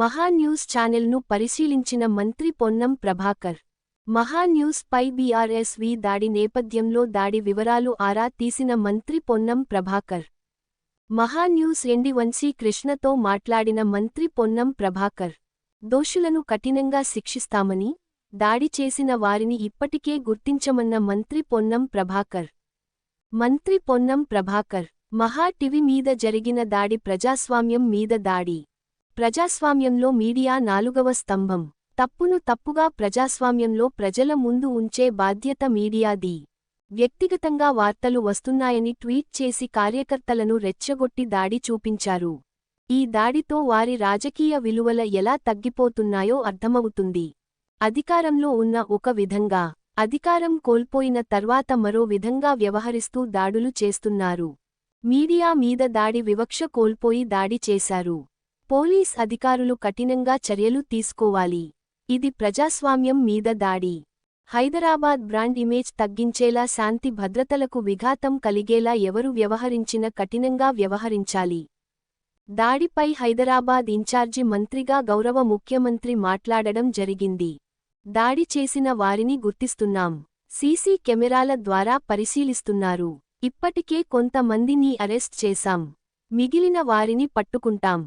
మహాన్యూస్ ఛానెల్ను పరిశీలించిన మంత్రి పొన్నం ప్రభాకర్. మహాన్యూస్పై బీఆర్ఎస్వి దాడి నేపథ్యంలో దాడి వివరాలు ఆరా తీసిన మంత్రి పొన్నం ప్రభాకర్. మహాన్యూస్ ఎండివంశీ కృష్ణతో మాట్లాడిన మంత్రి పొన్నం ప్రభాకర్. దోషులను కఠినంగా శిక్షిస్తామని దాడి చేసిన వారిని ఇప్పటికే గుర్తించమన్న మంత్రి పొన్నం ప్రభాకర్. మంత్రి పొన్నం ప్రభాకర్ మహా టీవీ మీద జరిగిన దాడి ప్రజాస్వామ్యం మీద దాడి. ప్రజాస్వామ్యంలో మీడియా నాలుగవ స్తంభం. తప్పును తప్పుగా ప్రజాస్వామ్యంలో ప్రజల ముందు ఉంచే బాధ్యత మీడియాది. వ్యక్తిగతంగా వార్తలు వస్తున్నాయని ట్వీట్ చేసి కార్యకర్తలను రెచ్చగొట్టి దాడి చూపించారు. ఈ దాడితో వారి రాజకీయ విలువల ఎలా తగ్గిపోతున్నాయో అర్థమవుతుంది. అధికారంలో ఉన్న ఒక విధంగా అధికారం కోల్పోయిన తర్వాత మరో విధంగా వ్యవహరిస్తూ దాడులు చేస్తున్నారు. మీడియా మీద దాడి వివక్ష కోల్పోయి దాడి చేశారు. పోలీస్ అధికారులు కఠినంగా చర్యలు తీసుకోవాలి. ఇది ప్రజాస్వామ్యం మీద దాడి. హైదరాబాద్ బ్రాండ్ ఇమేజ్ తగ్గించేలా శాంతి భద్రతలకు విఘాతం కలిగేలా ఎవరు వ్యవహరించిన కఠినంగా వ్యవహరించాలి. దాడిపై హైదరాబాద్ ఇన్ఛార్జి మంత్రిగా గౌరవ ముఖ్యమంత్రి మాట్లాడడం జరిగింది. దాడి చేసిన వారిని గుర్తిస్తున్నాం. సీసీ కెమెరాల ద్వారా పరిశీలిస్తున్నారు. ఇప్పటికే కొంతమందిని అరెస్ట్ చేశాం. మిగిలిన వారిని పట్టుకుంటాం.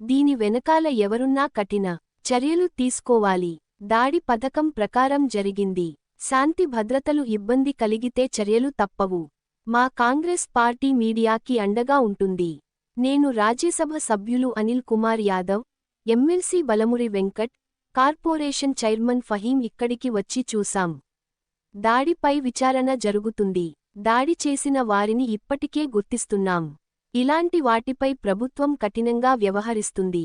దీని వెనకాల ఎవరున్నా కఠిన చర్యలు తీసుకోవాలి. దాడి పథకం ప్రకారం జరిగింది. శాంతి భద్రతలు ఇబ్బంది కలిగితే చర్యలు తప్పవు. మా కాంగ్రెస్ పార్టీ మీడియాకి అండగా ఉంటుంది. నేను రాజ్యసభ సభ్యులు Anil Kumar Yadav MLC Balmuri Venkat corporation chairman Faheem ఇక్కడికి వచ్చి చూశాం. దాడిపై విచారణ జరుగుతుంది. దాడి చేసిన వారిని ఇప్పటికే గుర్తిస్తున్నాం. ఇలాంటి వాటిపై ప్రభుత్వం కఠినంగా వ్యవహరిస్తుంది.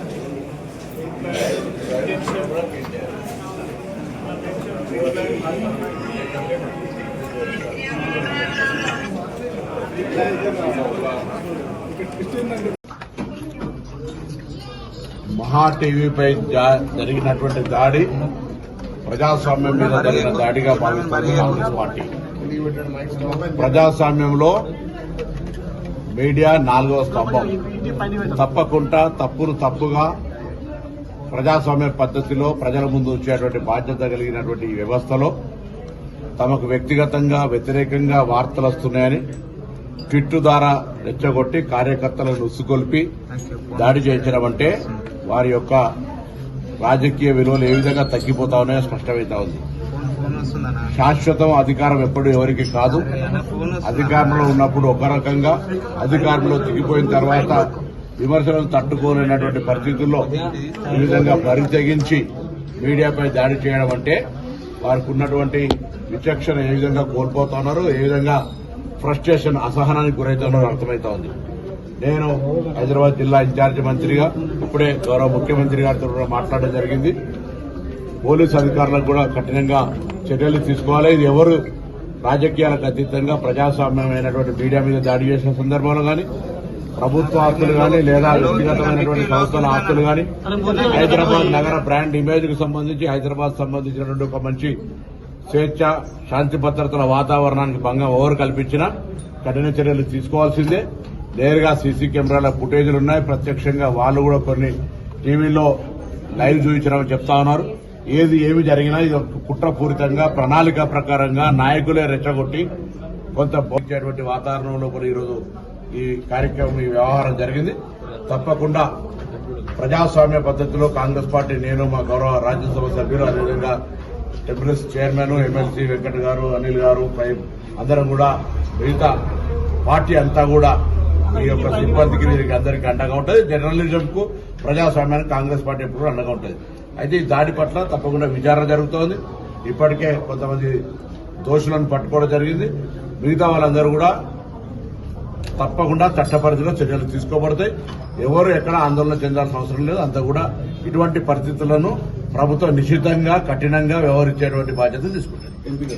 మహా టీవీపై జా- జరిగినటువంటి దాడి ప్రజాస్వామ్యం మీద జరిగిన దాడిగా భావిస్తుంది కాంగ్రెస్ పార్టీ. ప్రజాస్వామ్యంలో మీడియా నాలుగవ స్తంభం. తప్పకుండా తప్పును తప్పుగా ప్రజాస్వామ్య పద్ధతిలో ప్రజల ముందు వచ్చేటువంటి బాధ్యత కలిగినటువంటి ఈ వ్యవస్థలో తమకు వ్యక్తిగతంగా వ్యతిరేకంగా వార్తలు వస్తున్నాయని కిట్టు ద్వారా రెచ్చగొట్టి కార్యకర్తలను ఉసుగొల్పి దాడి చేయించడం అంటే వారి యొక్క రాజకీయ విలువలు ఏ విధంగా తగ్గిపోతా ఉన్నాయో స్పష్టమవుతా ఉంది. శాశ్వతం అధికారం ఎప్పుడు ఎవరికి కాదు. అధికారంలో ఉన్నప్పుడు ఒక రకంగా అధికారంలో దిగిపోయిన తర్వాత విమర్శలను తట్టుకోలేనటువంటి పరిస్థితుల్లో ఈ విధంగా పరితెగించి మీడియాపై దాడి చేయడం అంటే వారికి ఉన్నటువంటి విచక్షణ ఏ విధంగా కోల్పోతున్నారు ఏ విధంగా ఫ్రస్ట్రేషన్ అసహనానికి గురవుతున్నారో అర్థమవుతా ఉంది. నేను హైదరాబాద్ జిల్లా ఇన్ఛార్జి మంత్రిగా ఇప్పుడే గౌరవ ముఖ్యమంత్రి గారితో మాట్లాడడం జరిగింది. పోలీసు అధికారులకు కూడా కఠినంగా చర్యలు తీసుకోవాలి. ఇది ఎవరు రాజకీయాలకు అతీతంగా ప్రజాస్వామ్యమైనటువంటి మీడియా మీద దాడి చేసిన సందర్భంలో కానీ ప్రభుత్వ ఆస్తులు కానీ లేదా వ్యక్తిగతమైనటువంటి సంస్థల ఆస్తులు కానీ హైదరాబాద్ నగర బ్రాండ్ ఇమేజ్కు సంబంధించి హైదరాబాద్ సంబంధించినటువంటి ఒక మంచి స్వేచ్ఛ శాంతి భద్రతల వాతావరణానికి భంగం ఎవరు కల్పించినా కఠిన చర్యలు తీసుకోవాల్సిందే. నేరుగా సీసీ కెమెరాల ఫుటేజీలు ఉన్నాయి. ప్రత్యక్షంగా వాళ్ళు కూడా కొన్ని టీవీలో లైవ్ చూపించడం చెప్తా ఉన్నారు. ఏది ఏమి జరిగినా ఇది ఒక కుట్రపూరితంగా ప్రణాళిక ప్రకారంగా నాయకులే రెచ్చగొట్టి కొంత బోధించేటువంటి వాతావరణంలో కూడా ఈరోజు ఈ కార్యక్రమం ఈ వ్యవహారం జరిగింది. తప్పకుండా ప్రజాస్వామ్య పద్ధతిలో కాంగ్రెస్ పార్టీ నేను మా గౌరవ రాజ్యసభ సభ్యులు అదేవిధంగా టెంపుల్స్ చైర్మన్ ఎమ్మెల్సీ వెంకట్ గారు అనిల్ గారు అందరం కూడా మిగతా పార్టీ అంతా కూడా ఈ యొక్క సిబ్బందికి వీరికి అందరికీ అండగా ఉంటుంది. జర్నలిజంకు ప్రజాస్వామ్యానికి కాంగ్రెస్ పార్టీ ఎప్పుడు అండగా ఉంటుంది. అయితే ఈ దాడి పట్ల తప్పకుండా విచారణ జరుగుతోంది. ఇప్పటికే కొంతమంది దోషులను పట్టుకోవడం జరిగింది. మిగతా వాళ్ళందరూ కూడా తప్పకుండా చట్టపరిధిలో చర్యలు తీసుకోబడతాయి. ఎవరు ఎక్కడ ఆందోళన చెందాల్సిన అవసరం లేదు. అంతా కూడా ఇటువంటి పరిస్థితులను ప్రభుత్వం నిశ్చితంగా కఠినంగా వ్యవహరించేటువంటి బాధ్యత తీసుకుంటుంది.